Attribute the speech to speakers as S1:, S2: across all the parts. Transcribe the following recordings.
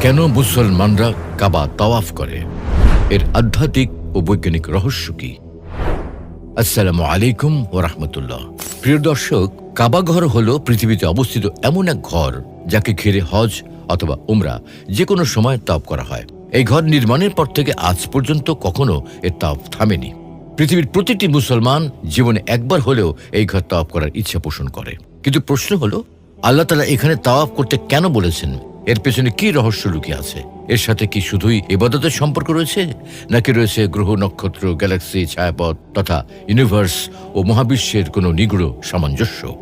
S1: কেন মুসলমানরা কাবা তাওয়াফ করে? এর আধ্যাত্মিক ও বৈজ্ঞানিক রহস্য কি? আসসালামু আলাইকুম ও রহমতুল্লাহ। প্রিয় দর্শক কাবাঘর হল পৃথিবীতে অবস্থিত এমন এক ঘর যাকে ঘিরে হজ অথবা উমরা যে কোনো সময় তাপ করা হয়। এই ঘর নির্মাণের পর থেকে আজ পর্যন্ত কখনো এর তাপ থামেনি। পৃথিবীর প্রতিটি মুসলমান জীবনে একবার হলেও এই ঘর তাওয়াফ করার ইচ্ছা পোষণ করে। কিন্তু প্রশ্ন হলো, আল্লাহ তালা এখানে তাওয়াফ করতে কেন বলেছেন? এর পেছনে কি রহস্য লুকিয়ে আছে? এর সাথে কি শুধুই ইবাদতের সম্পর্ক রয়েছে? নাকি রয়েছে গ্রহ, নক্ষত্র, গ্যালাক্সি, ছায়াপথ তথা ইউনিভার্স ও মহাবিশ্বের কোনো নিগুড় সামঞ্জস্য?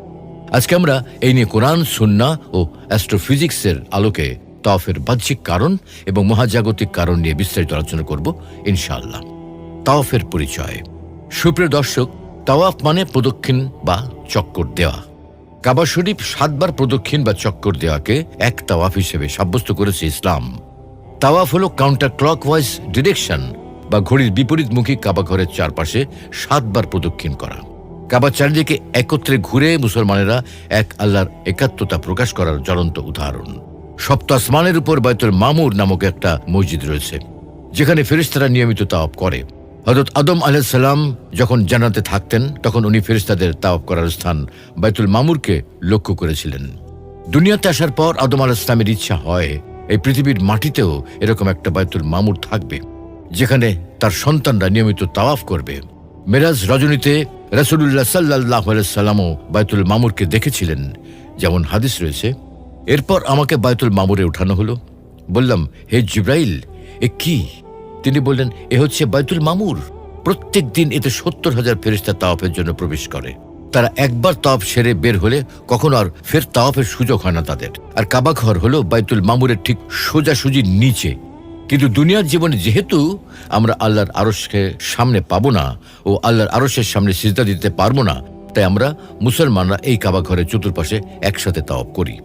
S1: আজকে আমরা এই নিয়ে কোরআন সুন্না ও অ্যাস্ট্রোফিজিক্সের আলোকে তাওয়াফের বাহ্যিক কারণ এবং মহাজাগতিক কারণ নিয়ে বিস্তারিত আলোচনা করব, ইনশাআল্লাহ। তাওয়াফের পরিচয়। সুপ্রিয় দর্শক, তাওয়াফ মানে প্রদক্ষিণ বা চক্কর দেওয়া। কাবা শরীফ সাতবার প্রদক্ষিণ বা চক্কর দেওয়াকে এক তাওয়াফ হিসেবে সাব্যস্ত করেছে ইসলাম। তাওয়াফ হল কাউন্টার ক্লকওয়াইজ ডিরেকশন বা ঘড়ির বিপরীতমুখী কাবা ঘরের চারপাশে সাতবার প্রদক্ষিণ করা। কাবা চারিদিকে একত্রে ঘুরে মুসলমানেরা এক আল্লাহর একাত্মতা প্রকাশ করার জ্বলন্ত উদাহরণ। সপ্ত আসমানের উপর বাইতুল মামুর নামক একটা মসজিদ রয়েছে, যেখানে ফেরিস্তারা নিয়মিত তাওয়াফ করে। হজরত আদম আলাইসাল্লাম যখন জানাতে থাকতেন, তখন উনি ফেরিস্তাদের তাওয়াফ করার স্থান বাইতুল মামুরকে লক্ষ্য করেছিলেন। দুনিয়াতে আসার পর আদম আল ইসলামের ইচ্ছা হয়, এই পৃথিবীর মাটিতেও এরকম একটা বাইতুল মামুর থাকবে, যেখানে তার সন্তানরা নিয়মিত তাওয়াফ করবে। মেরাজ রজনীতে রসুল্লাহ সাল্লাহ সাল্লামও বাইতুল মামুরকে দেখেছিলেন। যেমন হাদিস রয়েছে, এরপর আমাকে বাইতুল মামুরে উঠানো হলো। বললাম, হে জিব্রাইল, এ কি? তিনি বললেন, এ হচ্ছে বাইতুল মামুর। প্রত্যেক দিন এতে সত্তর হাজার ফেরিস্তা তাওয়াফের জন্য প্রবেশ করে। তারা একবার তাওয়াফ সেরে বের হলে কখনো আর ফের তাওয়াফের সুযোগ হয় না তাদের। আর কাবাঘর হলো বাইতুল মামুরের ঠিক সোজাসুজি নিচে। কিন্তু দুনিয়ার জীবনে যেহেতু আমরা আল্লাহর আরসকে সামনে পাবো না ও আল্লাহর আরসের সামনে সিজদা দিতে পারব না, তাই আমরা মুসলমানরা এই কাবাঘরের চতুর্পাশে একসাথে তাওয়াফ করি।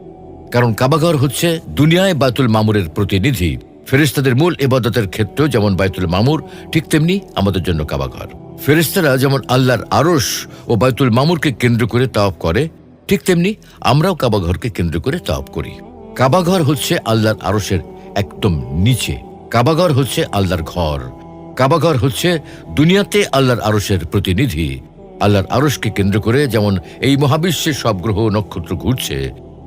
S1: কারণ কাবাঘর হচ্ছে দুনিয়ায় বায়তুল মামুরের প্রতিনিধি। ফেরিস্তাদের মূল ইবাদতের ক্ষেত্র যেমন বায়তুল মামুর, ঠিক তেমনি আমাদের জন্য কাবাঘর। ফেরিস্তারা যেমন আল্লাহর আরস ও বায়তুল মামুরকে কেন্দ্র করে তাওয়াফ করে, ঠিক তেমনি আমরাও কাবাঘরকে কেন্দ্র করে তাওয়াফ করি। কাবাঘর হচ্ছে আল্লাহর আরসের একদম নিচে। কাবাঘর হচ্ছে আল্লাহর ঘর। কাবাঘর হচ্ছে দুনিয়াতে আল্লাহর আরসের প্রতিনিধি। আল্লাহর আরসকে কেন্দ্র করে যেমন এই মহাবিশ্বের সব গ্রহ নক্ষত্র ঘুরছে,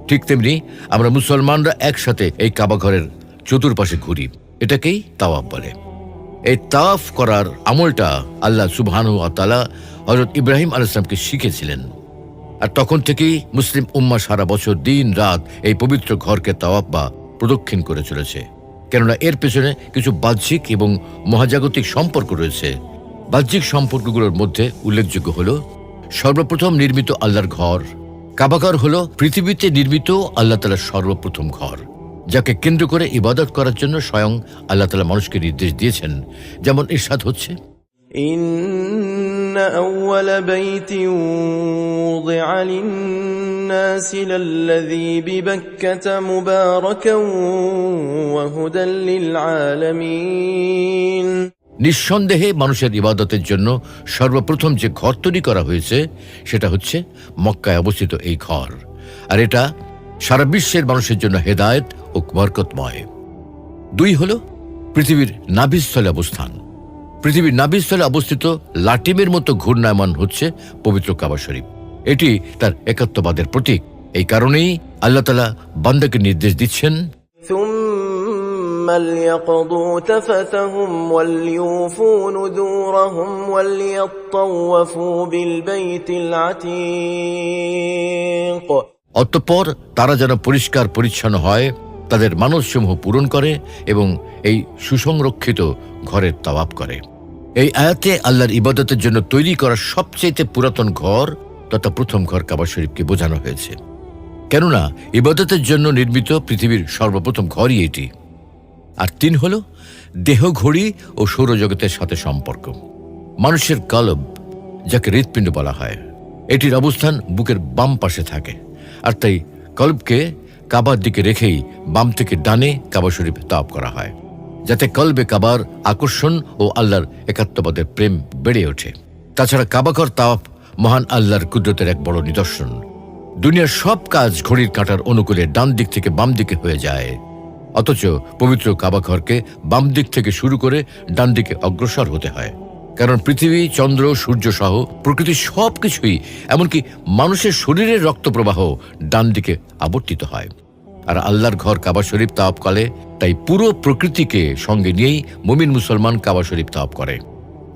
S1: ঠিক তেমনি আমরা মুসলমানরা একসাথে এই কাবাঘরের চতুর্পাশে ঘুরি। এটাকেই তাওয়াফ বলে। এই তাওয়াফ করার আমলটা আল্লাহ সুবহানু আতালা হজরত ইব্রাহিম আল ইসলামকে শিখেছিলেন আর তখন থেকেই মুসলিম উম্মা সারা বছর দিন রাত এই পবিত্র ঘরকে তাওয়াফ বা প্রদক্ষিণ করে চলেছে। কেননা এর পেছনে কিছু বাহ্যিক এবং মহাজাগতিক সম্পর্ক রয়েছে। বাহ্যিক সম্পর্কগুলোর মধ্যে উল্লেখযোগ্য হল, সর্বপ্রথম নির্মিত আল্লাহর ঘর, কাবাঘর হল পৃথিবীতে নির্মিত আল্লাহ তালার সর্বপ্রথম ঘর। যাকে কেন্দ্র করে ইবাদত করার জন্য স্বয়ং আল্লাহ তালা মানুষকে নির্দেশ দিয়েছেন যেমন ইরশাদ হচ্ছে
S2: إن أول بيت وضع للناس للذي ببكة مباركا وهدى للعالمين
S1: নিঃসন্দেহে মানুষের ইবাদতের জন্য সর্বপ্রথম যে ঘর তৈরি করা হয়েছে সেটা হচ্ছে মক্কায় অবস্থিত এই ঘর আর এটা সারা বিশ্বের মানুষের জন্য হেদায়েত ও বরকতময় দুই হল পৃথিবীর নাভিস্থলে অবস্থান পৃথিবীর নাভিস্থলে অবস্থিত লাটিমের মতো ঘূর্ণায়মান হচ্ছে পবিত্র কাবা শরীফ এটি তার একাত্মবাদের প্রতীক এই কারণেই আল্লাহ তালা বান্দাকে নির্দেশ দিচ্ছেন
S2: ثم ليقضوا تفثهم وليوفوا نذورهم وليطوفوا بالبيت العتيق
S1: অতঃপর তারা যেন পরিষ্কার পরিচ্ছন্ন হয়, তাদের মানসসমূহ পূরণ করে এবং এই সুসংরক্ষিত ঘরের তাওয়াপ করে। এই আয়াতে আল্লাহর ইবাদতের জন্য তৈরি করা সবচেয়ে পুরাতন ঘর তথা প্রথম ঘর কাবা শরীফকে বোঝানো হয়েছে। কেননা, ইবাদতের জন্য নির্মিত পৃথিবীর সর্বপ্রথম ঘরই এটি। আর তিন হল, দেহ ঘড়ি ও সৌরজগতের সাথে সম্পর্ক। মানুষের কলব, যাকে হৃৎপিণ্ড বলা হয়, এটির অবস্থান বুকের বাম পাশে থাকে। আর তাই কলবকে কাবার দিকে রেখেই বাম থেকে ডানে কাবা শরীফ তাপ করা হয়, যাতে কলবে কাবার আকর্ষণ ও আল্লাহর একাত্মবাদের প্রেম বেড়ে ওঠে। তাছাড়া কাবাঘর তাওয়াফ মহান আল্লাহর কুদরতের এক বড় নিদর্শন। দুনিয়ার সব কাজ ঘড়ির কাঁটার অনুকূলে ডান দিক থেকে বাম দিকে হয়ে যায়। অথচ পবিত্র কাবা ঘরকে বাম দিক থেকে শুরু করে ডান দিকে অগ্রসর হতে হয়। কারণ পৃথিবী, চন্দ্র, সূর্য সহ প্রকৃতির সব কিছুই এমনকি মানুষের শরীরের রক্ত প্রবাহ ডান দিকে আবর্তিত হয়। আর আল্লাহর ঘর কাবা শরীফ তাওয়াব করে, তাই পুরো প্রকৃতিকে সঙ্গে নিয়েই মুমিন মুসলমান কাবা শরীফ তাওয়াব করে।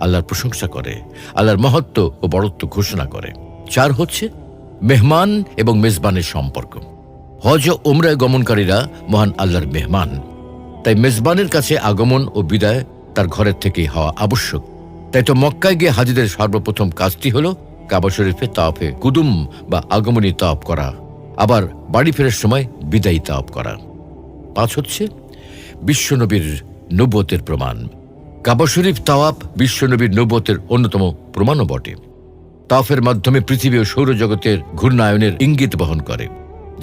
S1: আল্লাহর প্রশংসা করে, আল্লাহর মহত্ব ও বড়ত্ব ঘোষণা করে। চার হচ্ছে মেহমান এবং মেজবানের সম্পর্ক। হজ ও উমরায় গমনকারীরা মহান আল্লাহর মেহমান। তাই মেজবানের কাছে আগমন ও বিদায় তার ঘরের থেকেই হওয়া আবশ্যক। তাই তো মক্কায় গিয়ে হাজিদের সর্বপ্রথম কাজটি হল কাবা শরীফে তাওয়াফে কুদুম বা আগমনী তাওয়াফ করা, আবার বাড়ি ফেরার সময় বিদায়ী তাওয়াফ করা। পাঁচ হচ্ছে বিশ্বনবীর নব্বতের প্রমাণ। কাবা শরীফ তাওয়াফ বিশ্বনবীর নব্বতের অন্যতম প্রমাণও বটে। তাওয়াফের মাধ্যমে পৃথিবী ও সৌরজগতের ঘূর্ণায়নের ইঙ্গিত বহন করে।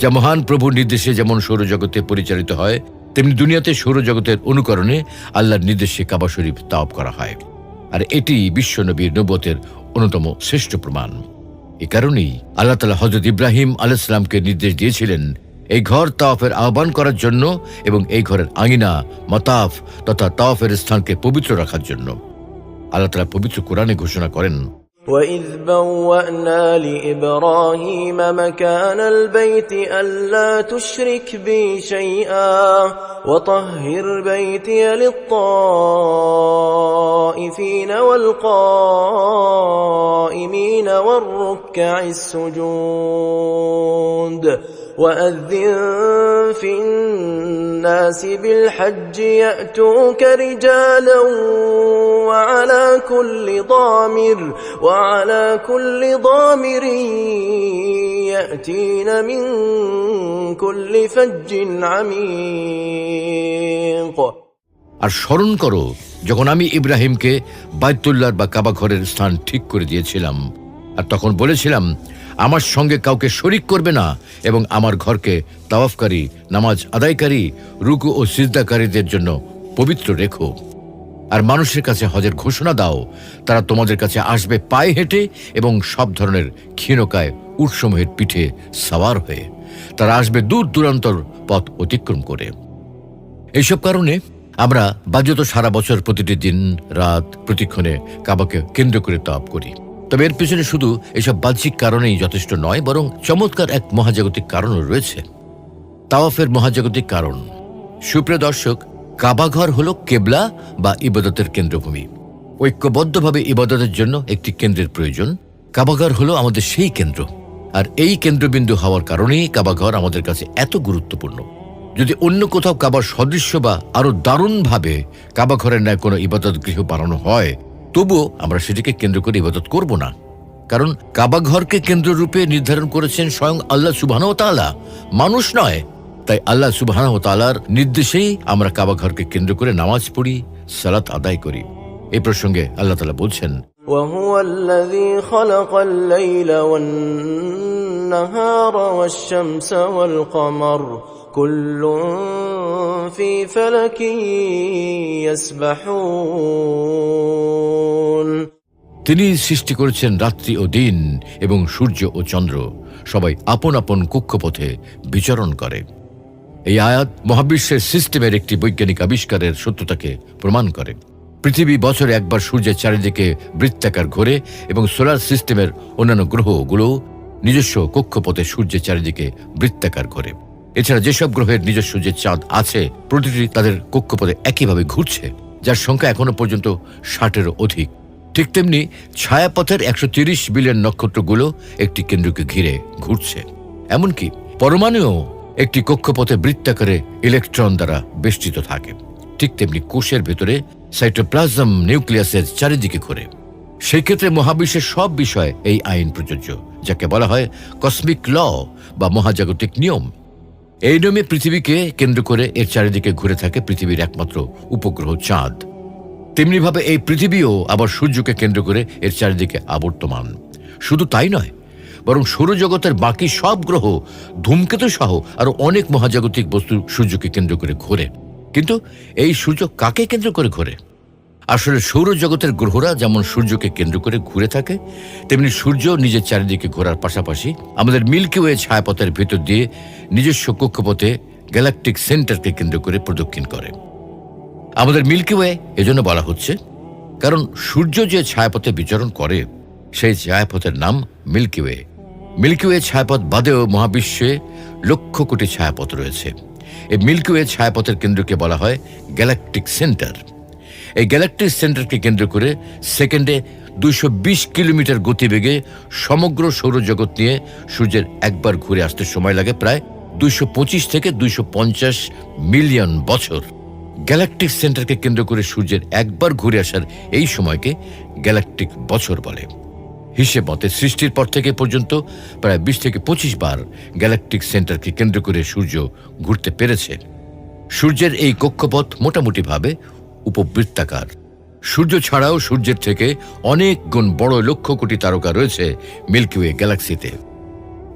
S1: যা মহান প্রভুর নির্দেশে যেমন সৌরজগতে পরিচালিত হয়, তেমনি দুনিয়াতে সৌরজগতের অনুকরণে আল্লাহর নির্দেশে কাবা শরীফ তাওয়াফ করা হয়। আর এটি বিশ্বনবীর নবতের অন্যতম শ্রেষ্ঠ প্রমাণ। এ কারণেই আল্লাহ তালা হজরত ইব্রাহিম আলাইসালামকে নির্দেশ দিয়েছিলেন, এই ঘর তাওয়াফের আহ্বান করার জন্য এবং এই ঘরের আঙিনা, মতাফ তথা তাওয়াফের স্থানকে পবিত্র রাখার জন্য। আল্লাহ তালা পবিত্র কোরআনে ঘোষণা করেন
S2: وإذ بوأنا لإبراهيم مكان البيت ألا تشرك بي شيئا وطهر بيتي للطائفين والقائمين والركع السجود وأذن في الناس بالحج يأتوك رجالا كل ضامر وعلى كل ضامر يأتين من كل فج عميق
S1: আর স্মরণ করো যখন আমি ইব্রাহিমকে বাইতুল্লার বা কাবা ঘরের স্থান ঠিক করে দিয়েছিলাম আর তখন বলেছিলাম আমার সঙ্গে কাউকে শরিক করবে না এবং আমার ঘরকে তাওয়াফকারী নামাজ আদায়কারী রুকু ও সিজদাকারীদের জন্য পবিত্র রেখো আর মানুষের কাছে হজের ঘোষণা দাও। তারা তোমাদের কাছে আসবে পায়ে হেঁটে এবং সব ধরনের ক্ষীণকায়, উৎসমূহের পিঠে সাওয়ার হয়ে। তারা আসবে দূর দূরান্তর পথ অতিক্রম করে। এইসব কারণে আমরা বাজ্যত সারা বছর প্রতিটি দিন রাত প্রতিক্ষণে কাবাকে কেন্দ্র করে তাপ করি। তবে এর পিছনে শুধু এসব বাহ্যিক কারণেই যথেষ্ট নয়, বরং চমৎকার এক মহাজাগতিক কারণও রয়েছে। তাওয়াফের মহাজাগতিক কারণ। সুপ্রিয় দর্শক কাবাঘর হল কেবলা বা ইবাদতের কেন্দ্রভূমি। ঐক্যবদ্ধভাবে ইবাদতের জন্য একটি কেন্দ্রের প্রয়োজন। কাবাঘর হলো আমাদের সেই কেন্দ্র। আর এই কেন্দ্রবিন্দু হওয়ার কারণেই কাবাঘর আমাদের কাছে এত গুরুত্বপূর্ণ। যদি অন্য কোথাও কাবার সদৃশ্য বা আরও দারুণভাবে কাবা ঘরের ন্যায় কোনো ইবাদত গৃহ বানানো হয়, তবুও আমরা সেটিকে কেন্দ্র করে ইবাদত করব না। কারণ কাবা ঘরকে কেন্দ্ররূপে নির্ধারণ করেছেন স্বয়ং আল্লাহ সুবাহ মানুষ নয় তাই আল্লাহ সুবাহ তালার নির্দেশেই আমরা কাবা ঘরকে কেন্দ্র করে নামাজ পড়ি সালাত আদায় করি এই প্রসঙ্গে আল্লাহ তালা বলছেন
S2: وهو الذي خلق الليل والنهار والشمس والقمر كل في فلك يسبحون
S1: তিনি সৃষ্টি করেছেন রাত্রি ও দিন এবং সূর্য ও চন্দ্র সবাই আপন আপন কক্ষপথে বিচরণ করে এই আয়াত মহাবিশ্বের সিস্টেমের একটি বৈজ্ঞানিক আবিষ্কারের সত্যতাকে প্রমাণ করে। পৃথিবী বছরে একবার সূর্যের চারিদিকে বৃত্তাকার ঘোরে এবং সোলার সিস্টেমের অন্যান্য গ্রহগুলো নিজস্ব কক্ষপথে সূর্যের চারিদিকে বৃত্তাকার ঘোরে। এছাড়া যেসব গ্রহের নিজস্ব যে চাঁদ আছে, প্রতিটি তাদের কক্ষপথে একইভাবে ঘুরছে, যার সংখ্যা এখনও পর্যন্ত ষাটেরও অধিক। ঠিক তেমনি ছায়াপথের একশো তিরিশ বিলিয়ন নক্ষত্রগুলো একটি কেন্দ্রকে ঘিরে ঘুরছে। এমনকি পরমাণুও একটি কক্ষপথে বৃত্তাকারে ইলেকট্রন দ্বারা বেষ্টিত থাকে। ঠিক তেমনি কোষের ভেতরে সাইটোপ্লাজম নিউক্লিয়াসের চারিদিকে ঘোরে। সেই ক্ষেত্রে মহাবিশ্বের সব বিষয়ে এই আইন প্রযোজ্য, যাকে বলা হয় কসমিক ল বা মহাজাগতিক নিয়ম। এই নিয়মে পৃথিবীকে কেন্দ্র করে এর চারিদিকে ঘুরে থাকে পৃথিবীর একমাত্র উপগ্রহ চাঁদ। তেমনিভাবে এই পৃথিবীও আবার সূর্যকে কেন্দ্র করে এর চারিদিকে আবর্তমান। শুধু তাই নয় বরং সৌরজগতের বাকি সব গ্রহ ধূমকেতু সহ আরও অনেক মহাজাগতিক বস্তু সূর্যকে কেন্দ্র করে ঘোরে। কিন্তু এই সূর্য কাকে কেন্দ্র করে ঘোরে? আসলে সৌরজগতের গ্রহরা যেমন সূর্যকে কেন্দ্র করে ঘুরে থাকে, তেমনি সূর্য নিজের চারিদিকে ঘোরার পাশাপাশি আমাদের মিল্কি ওয়ে ছায়াপথের ভেতর দিয়ে নিজস্ব কক্ষপথে গ্যালাকটিক সেন্টারকে কেন্দ্র করে প্রদক্ষিণ করে। আমাদের মিল্কি ওয়ে এজন্য বলা হচ্ছে, কারণ সূর্য যে ছায়াপথে বিচরণ করে, সেই ছায়াপথের নাম মিল্কি ওয়ে। মিল্কি ওয়ে ছায়াপথ বাদেও মহাবিশ্বে লক্ষ কোটি ছায়াপথ রয়েছে। এই মিল্কিওয়ে ছায়াপথের কেন্দ্রকে বলা হয় গ্যালাকটিক সেন্টার এই গ্যালাকটিক সেন্টারকে কেন্দ্র করে সেকেন্ডে বিশ কিলোমিটার গতিবেগে সমগ্র সৌরজগৎ নিয়ে সূর্যের একবার ঘুরে আসতে সময় লাগে প্রায় পঁচিশ থেকে পঞ্চাশ মিলিয়ন বছর। গ্যালাকটিক সেন্টারকে কেন্দ্র করে সূর্যের একবার ঘুরে আসার এই সময়কে গ্যালাকটিক বছর বলে। হিসেব মতে সৃষ্টির পর থেকে পর্যন্ত প্রায় বিশ থেকে পঁচিশ বার গ্যালাকটিক সেন্টারকে কেন্দ্র করে সূর্য ঘুরতে পেরেছে। সূর্যের এই কক্ষপথ মোটামুটিভাবে উপবৃত্তাকার। সূর্য ছাড়াও সূর্যের থেকে অনেক গুণ বড় লক্ষ কোটি তারকা রয়েছে মিল্কিওয়ে গ্যালাক্সিতে।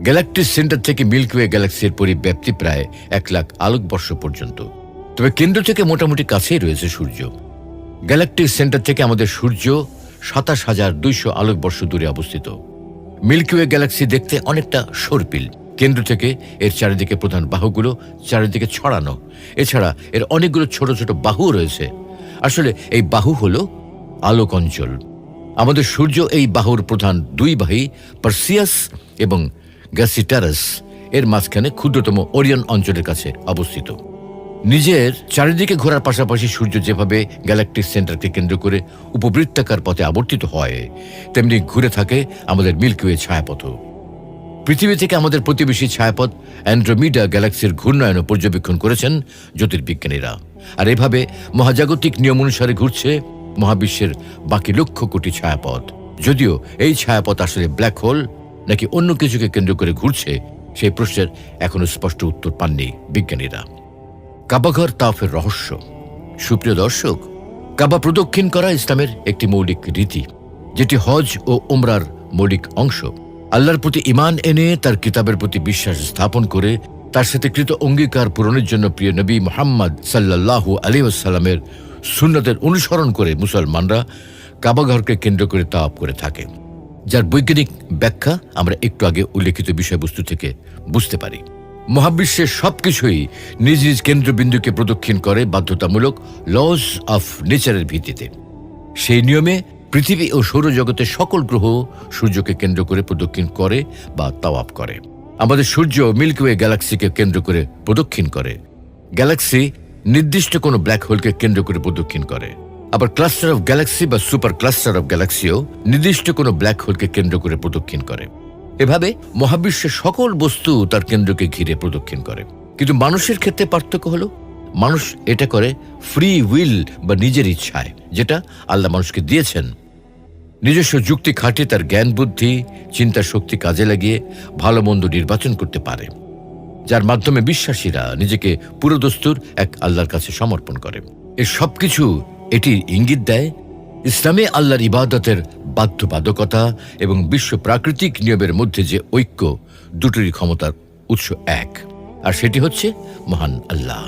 S1: গ্যালাকটিক সেন্টার থেকে মিল্কিওয়ে গ্যালাক্সির পরিব্যাপ্তি প্রায় এক লাখ আলোকবর্ষ পর্যন্ত। তবে কেন্দ্র থেকে মোটামুটি কাছেই রয়েছে সূর্য। গ্যালাকটিক সেন্টার থেকে আমাদের সূর্য সাতাশ হাজার দুইশো আলোকবর্ষ দূরে অবস্থিত। মিল্কিওয়ে গ্যালাক্সি দেখতে অনেকটা সর্পিল। কেন্দ্র থেকে এর চারিদিকে প্রধান বাহুগুলো চারিদিকে ছড়ানো। এছাড়া এর অনেকগুলো ছোট ছোট বাহু রয়েছে। আসলে এই বাহু হল আলোক অঞ্চল। আমাদের সূর্য এই বাহুর প্রধান দুই বাহী, পার্সিয়াস এবং গ্যাসিটারাস, এর মাঝখানে ক্ষুদ্রতম ওরিয়ন অঞ্চলের কাছে অবস্থিত। নিজের চারিদিকে ঘোরার পাশাপাশি সূর্য যেভাবে গ্যালাকটিক সেন্টারকে কেন্দ্র করে উপবৃত্তাকার পথে আবর্তিত হয়, তেমনি ঘুরে থাকে আমাদের মিল্কিওয়ে ছায়াপথ পৃথিবী থেকে আমাদের প্রতিবেশী ছায়াপথ অ্যান্ড্রোমিডা গ্যালাক্সির ঘূর্ণায়ন পর্যবেক্ষণ করেছেন জ্যোতির্বিজ্ঞানীরা। আর এভাবে মহাজাগতিক নিয়ম অনুসারে ঘুরছে মহাবিশ্বের বাকি লক্ষ কোটি ছায়াপথ। যদিও এই ছায়াপথ আসলে ব্ল্যাক হোল নাকি অন্য কিছুকে কেন্দ্র করে ঘুরছে, সেই প্রশ্নের এখনও স্পষ্ট উত্তর পাননি বিজ্ঞানীরা। কাবাঘর তাফের রহস্য। সুপ্রিয় দর্শক, কাবা প্রদক্ষিণ করা ইসলামের একটি মৌলিক রীতি, যেটি হজ ও উমরার মৌলিক অংশ। আল্লাহর প্রতি ইমান এনে তার কিতাবের প্রতি বিশ্বাস স্থাপন করে তার সাথে কৃত অঙ্গীকার পূরণের জন্য প্রিয় নবী মোহাম্মদ সাল্লাল্লাহু আলী আসাল্লামের সুন্নতের অনুসরণ করে মুসলমানরা কাবাঘরকে কেন্দ্র করে তাপ করে থাকে। যার বৈজ্ঞানিক ব্যাখ্যা আমরা একটু আগে উল্লেখিত বিষয়বস্তু থেকে বুঝতে পারি। মহাবিশ্বের সবকিছুই নিজ নিজ কেন্দ্রবিন্দুকে প্রদক্ষিণ করে বাধ্যতামূলক লজ অফ নেচারের ভিত্তিতে। সেই নিয়মে পৃথিবী ও সৌরজগতের সকল গ্রহ সূর্যকে কেন্দ্র করে প্রদক্ষিণ করে বা তাওয়াপ করে। আমাদের সূর্য মিল্কওয়ে গ্যালাক্সিকে কেন্দ্র করে প্রদক্ষিণ করে। গ্যালাক্সি নির্দিষ্ট কোনো ব্ল্যাক হোলকে কেন্দ্র করে প্রদক্ষিণ করে। আবার ক্লাস্টার অফ গ্যালাক্সি বা সুপার ক্লাস্টার অফ গ্যালাক্সিও নির্দিষ্ট কোনো ব্ল্যাক হোলকে কেন্দ্র করে প্রদক্ষিণ করে। এভাবে মহাবিশ্বের সকল বস্তু তার কেন্দ্রকে ঘিরে প্রদক্ষিণ করে। কিন্তু মানুষের ক্ষেত্রে পার্থক্য হলো, মানুষ এটা করে ফ্রি উইল বা নিজের ইচ্ছায়, যেটা আল্লাহ মানুষকে দিয়েছেন। নিজস্ব যুক্তি খাটিয়ে তার জ্ঞান বুদ্ধি চিন্তা শক্তি কাজে লাগিয়ে ভালো মন্দ নির্বাচন করতে পারে। যার মাধ্যমে বিশ্বাসীরা নিজেকে পুরোদস্তুর এক আল্লাহর কাছে সমর্পণ করে। এর সবকিছু এটি ইঙ্গিত দেয়, ইসলামে আল্লাহর ইবাদতের বাধ্যবাধকতা এবং বিশ্ব প্রাকৃতিক নিয়মের মধ্যে যে ঐক্য, দুটোরই ক্ষমতার উৎস এক। আর সেটি হচ্ছে মহান আল্লাহ।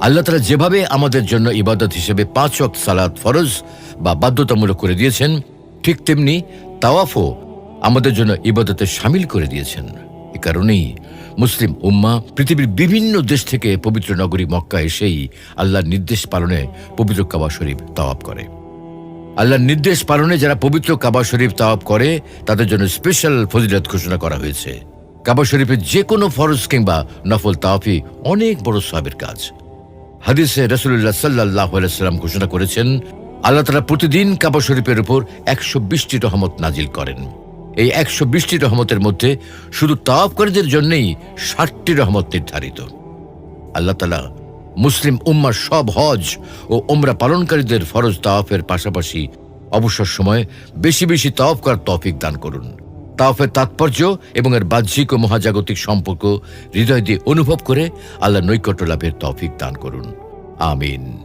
S1: আল্লাহ তালা যেভাবে আমাদের জন্য ইবাদত হিসেবে পাঁচ সালাত ফরজ বা বাধ্যতামূলক করে দিয়েছেন, ঠিক তেমনি তাওয়াফও আমাদের জন্য ইবাদতে সামিল করে দিয়েছেন। এ কারণেই মুসলিম উম্মা পৃথিবীর বিভিন্ন দেশ থেকে পবিত্র নগরী মক্কা এসেই আল্লাহর নির্দেশ পালনে পবিত্র কাবা শরীফ তাওয়াব করে। আল্লাহর নির্দেশ পালনে যারা পবিত্র কাবা শরীফ তাওয়াব করে, তাদের জন্য স্পেশাল ফজিলত ঘোষণা করা হয়েছে। কাবা শরীফের যে কোনো ফরজ কিংবা নফল তাওয়াফি অনেক বড় সবের কাজ। হাদিসে রসুল্লাহ সাল্লাহ ঘোষণা করেছেন, আল্লাহ তালা প্রতিদিন কাবা শরীফের উপর একশো বিশটি রহমত নাজিল করেন। এই একশো বিশটি রহমতের মধ্যে শুধু তাওয়াবকারীদের জন্যেই ষাটটি রহমত নির্ধারিত। আল্লাহ তালা মুসলিম উম্মার সব হজ ও উমরা পালনকারীদের ফরজ তাওয়াফের পাশাপাশি অবসর সময়ে বেশি বেশি তাওয়াফ করার তৌফিক দান করুন। তাওয়াফের তাৎপর্য এবং এর বাহ্যিক ও মহাজাগতিক সম্পর্ক হৃদয় দিয়ে অনুভব করে আল্লাহ নৈকট্য লাভের তৌফিক দান করুন। আমিন।